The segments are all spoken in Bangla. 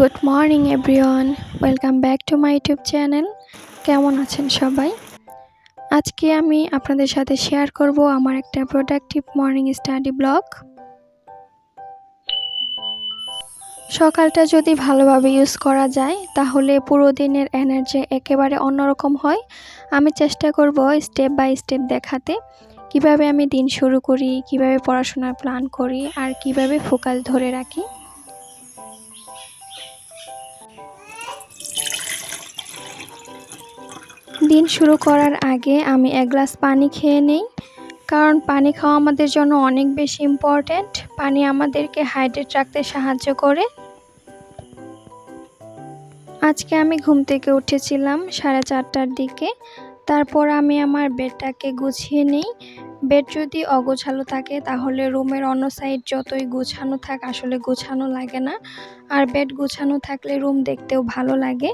Good morning everyone welcome back to my YouTube channel কেমন আছেন সবাই? আজকে আমি আপনাদের সাথে শেয়ার করব আমার একটা প্রোডাক্টিভ মর্নিং স্টাডি ব্লগ সকালটা যদি ভালোভাবে ইউজ করা যায়, তাহলে পুরো দিনের এনার্জি একেবারে অন্যরকম হয়। আমি চেষ্টা করব স্টেপ বাই স্টেপ দেখাতে। কীভাবে আমি দিন শুরু করি, কীভাবে পড়াশোনার প্ল্যান করি, আর কীভাবে ফোকাস ধরে রাখি। দিন শুরু করার আগে আমি এক গ্লাস পানি খেয়ে নেই, কারণ পানি খাওয়া আমাদের জন্য অনেক বেশি ইম্পর্ট্যান্ট পানি আমাদেরকে হাইড্রেট রাখতে সাহায্য করে। আজকে আমি ঘুম থেকে উঠেছিলাম সাড়ে চারটার দিকে, তারপর আমি আমার বেডটাকে গুছিয়ে নিই। বেড যদি অগোছালো থাকে তাহলে রুমের অন্য সাইড যতই গুছানো থাক আসলে গুছানো লাগে না, আর বেড গুছানো থাকলে রুম দেখতেও ভালো লাগে।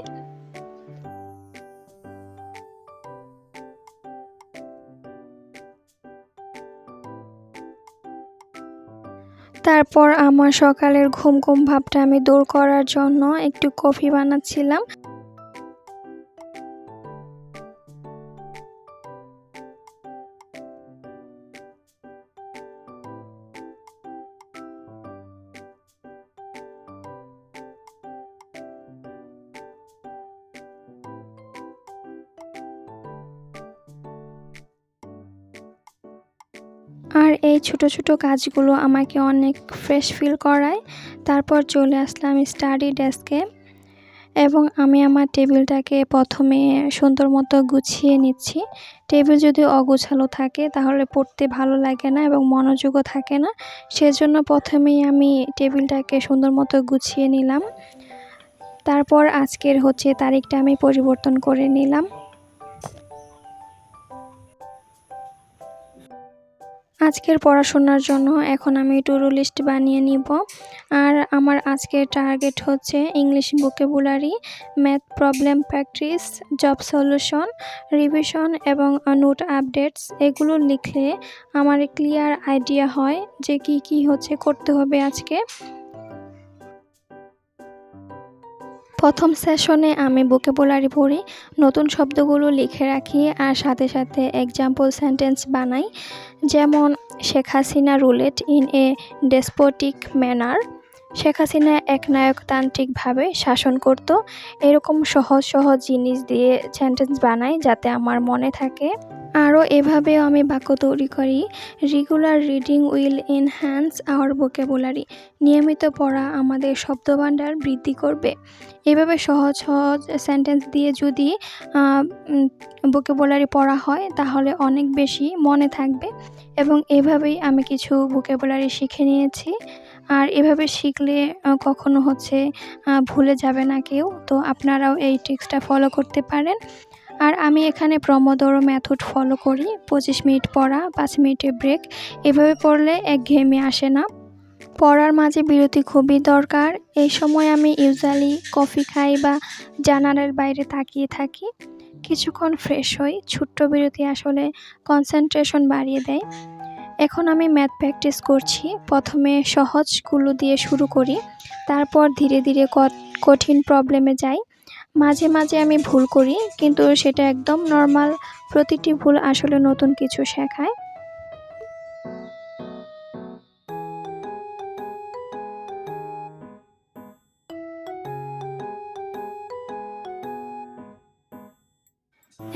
তারপর আমার সকালের ঘুম ঘুম ভাবটা আমি দূর করার জন্য একটু কফি বানাচ্ছিলাম। আর এই ছোট ছোট কাজগুলো আমাকে অনেক ফ্রেশ ফিল করায়। তারপর চলে আসলাম স্টাডি ডেস্কে এবং আমি আমার টেবিলটাকে প্রথমে সুন্দর মতো গুছিয়ে নিচ্ছি। টেবিল যদি অগুছালো থাকে তাহলে পড়তে ভালো লাগে না এবং মনোযোগও থাকে না। সেজন্য প্রথমেই আমি টেবিলটাকে সুন্দর মতো গুছিয়ে নিলাম। তারপর আজকের হচ্ছে তারিখটা আমি পরিবর্তন করে নিলাম। আজকের পড়াশোনার জন্য এখন আমি টুরু লিস্ট বানিয়ে নিব। আর আমার আজকের টার্গেট হচ্ছে English vocabulary math problem practice, job solution, revision এবং নোট আপডেটস। এগুলো লিখলে আমার ক্লিয়ার আইডিয়া হয় যে কি কি হচ্ছে করতে হবে আজকে। প্রথম সেশনে আমি ভোকেবুলারি পড়ি, নতুন শব্দগুলো লিখে রাখি আর সাথে সাথে এক্সাম্পল সেন্টেন্স বানাই। যেমন, Sheikh Hasina ruled in a despotic manner Sheikh Hasina একনায়কতান্ত্রিকভাবে শাসন করত। এরকম সহজ সহজ জিনিস দিয়ে সেন্টেন্স বানাই যাতে আমার মনে থাকে। আরও এভাবেও আমি বাক্য তৈরি করি। Regular reading will enhance our vocabulary নিয়মিত পড়া আমাদের শব্দভাণ্ডার বৃদ্ধি করবে। এভাবে সহজ সহজ সেন্টেন্স দিয়ে যদি ভোকেবুলারি পড়া হয়, তাহলে অনেক বেশি মনে থাকবে। এবং এভাবেই আমি কিছু ভোকেবুলারি শিখে নিয়েছি। আর এভাবে শিখলে কখনো হচ্ছে ভুলে যাবে না কেউ। তো আপনারাও এই ট্রিক্সটা ফলো করতে পারেন। আর আমি এখানে প্রমোদরো মেথড ফলো করি। পঁচিশ মিনিট পড়া, পাঁচ মিনিটে ব্রেক এভাবে পড়লে একঘেয়েমি আসে না। পড়ার মাঝে বিরতি খুবই দরকার। এই সময় আমি ইউজুয়ালি কফি খাই বা জানালার বাইরে তাকিয়ে থাকি। কিছুক্ষণ ফ্রেশ হই। ছোট্ট বিরতি আসলে কনসেন্ট্রেশন বাড়িয়ে দেয়। এখন আমি ম্যাথ প্র্যাকটিস করছি। প্রথমে সহজগুলো দিয়ে শুরু করি। তারপর ধীরে ধীরে কঠিন প্রবলেমে যাই। মাঝে মাঝে আমি ভুল করি, কিন্তু সেটা একদম নর্মাল প্রতিটি ভুল আসলে নতুন কিছু শেখায়।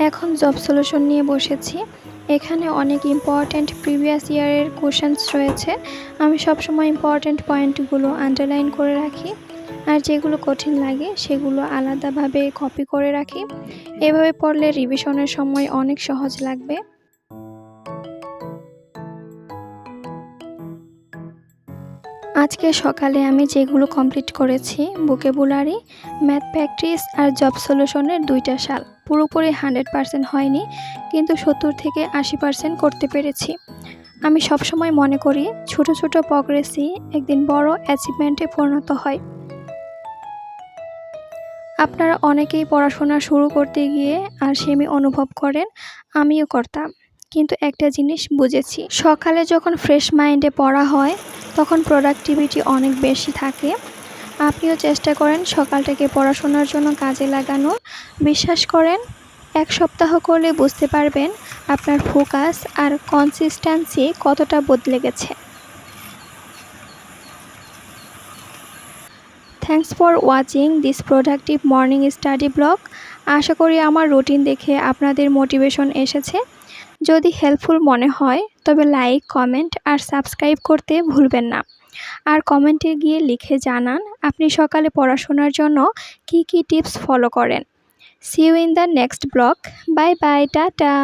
এখন জব সলিউশন নিয়ে বসেছি। এখানে অনেক ইম্পর্ট্যান্ট প্রিভিয়াস ইয়ারের কোশ্চেন্স রয়েছে। আমি সবসময় ইম্পর্ট্যান্ট পয়েন্টগুলো আন্ডারলাইন করে রাখি। আর যেগুলো কঠিন লাগে, সেগুলো আলাদাভাবে কপি করে রাখি। এভাবে পড়লে রিভিশনের সময় অনেক সহজ লাগবে। আজকে সকালে আমি যেগুলো কমপ্লিট করেছি বুকেবুলারি ম্যাথ প্র্যাকটিস আর জব সলিউশনের দুইটা সাল। পুরোপুরি হান্ড্রেড পারসেন্ট হয়নি, কিন্তু সত্তর থেকে আশি পারসেন্ট করতে পেরেছি। আমি সবসময় মনে করি, ছোট ছোট প্রগ্রেসই একদিন বড় অ্যাচিভমেন্টে পরিণত হয়। আপনারা অনেকেই পড়াশোনা শুরু করতে গিয়ে আর সেমি অনুভব করেন, আমিও করতাম। কিন্তু একটা জিনিস বুঝেছি, সকালে যখন ফ্রেশ মাইন্ডে পড়া হয়, তখন প্রোডাক্টিভিটি অনেক বেশি থাকে। আপনিও চেষ্টা করেন সকালটাকে পড়াশোনার জন্য কাজে লাগানো বিশ্বাস করেন, এক সপ্তাহ করলে বুঝতে পারবেন আপনার ফোকাস আর কনসিস্টেন্সি কতটা বদলে গেছে। Thanks for watching this productive morning study vlog আশা করি আমার রুটিন দেখে আপনাদের মোটিভেশন এসেছে। যদি হেল্পফুল মনে হয়, তবে লাইক কমেন্ট আর সাবস্ক্রাইব করতে ভুলবেন না। আর কমেন্টে গিয়ে লিখে জানান, আপনি সকালে পড়াশোনার জন্য কি কি টিপস ফলো করেন। See you in the next vlog bye bye tata.